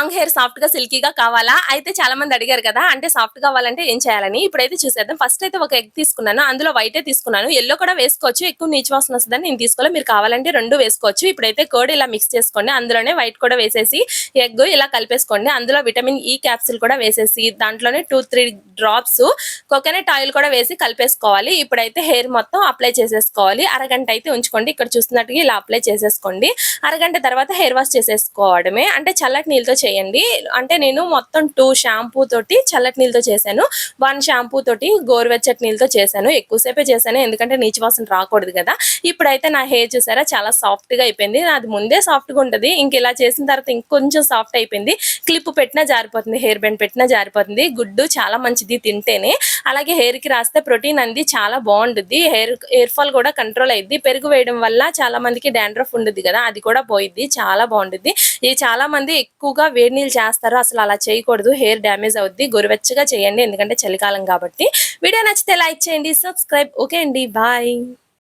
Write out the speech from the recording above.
Long hair సాఫ్ట్గా సిల్కీగా కావాలా? అయితే చాలా మంది అడిగారు కదా అంటే సాఫ్ట్ కావాలంటే ఏం చేయాలని? ఇప్పుడైతే చూసేద్దాం. ఫస్ట్ అయితే ఒక ఎగ్ తీసుకున్నాను. అందులో వైట్ తీసుకున్నాను. ఎల్లో కూడా వేసుకోవచ్చు. ఎక్కువ నీచు వాసన వస్తుందని నేను తీసుకోవాలి మీరు కావాలంటే రెండు వేసుకోవచ్చు. ఇప్పుడైతే కోడ్ ఇలా మిక్స్ చేసుకోండి. అందులోనే వైట్ కూడా వేసేసి ఎగ్ ఇలా కలిపేసుకోండి. అందులో విటమిన్ ఈ క్యాప్సిల్ కూడా వేసేసి దాంట్లోనే two three drops coconut oil కూడా వేసి కలిపేసుకోవాలి. ఇప్పుడైతే హెయిర్ మొత్తం అప్లై చేసేసుకోవాలి. అరగంట అయితే ఉంచుకోండి. ఇక్కడ చూస్తున్నట్టుగా ఇలా అప్లై చేసేసుకోండి. అరగంట తర్వాత హెయిర్ వాష్ చేసేసుకోవడమే. అంటే చల్లటి నీళ్ళతో చేయండి. అంటే నేను మొత్తం టూ షాంపూ తోటి చల్లటి నీళ్ళతో చేశాను. వన్ షాంపూ తోటి గోరువెచ్చటి నీళ్ళతో చేశాను. ఎక్కువసేపే చేశాను. ఎందుకంటే నీచు వాసన రాకూడదు కదా. ఇప్పుడైతే నా హెయిర్ చూసారా? చాలా సాఫ్ట్గా అయిపోయింది. నాది ముందే సాఫ్ట్గా ఉంటుంది. ఇంక ఇలా చేసిన తర్వాత ఇంకొంచెం సాఫ్ట్ అయిపోయింది. క్లిప్ పెట్టినా జారిపోతుంది. హెయిర్ బ్యాండ్ పెట్టినా జారిపోతుంది. గుడ్డు చాలా మంచిది. తింటేనే. అలాగే హెయిర్కి రాస్తే ప్రోటీన్ అంది చాలా బాగుంటుంది హెయిర్ హెయిర్ ఫాల్ కూడా కంట్రోల్ అయ్యింది పెరుగు వేయడం వల్ల చాలా మందికి డాండ్రఫ్ ఉండదు కదా అది కూడా పోయిద్ది చాలా బాగుంటుంది ఇది చాలా మంది ఎక్కువగా వేడి నీళ్ళు చేస్తారు అసలు అలా చేయకూడదు హెయిర్ డ్యామేజ్ అవుద్ది గోరువెచ్చగా చేయండి ఎందుకంటే చలికాలం కాబట్టి. వీడియో నచ్చితే లైక్ చేయండి సబ్స్క్రైబ్. ఓకే అండి బాయ్.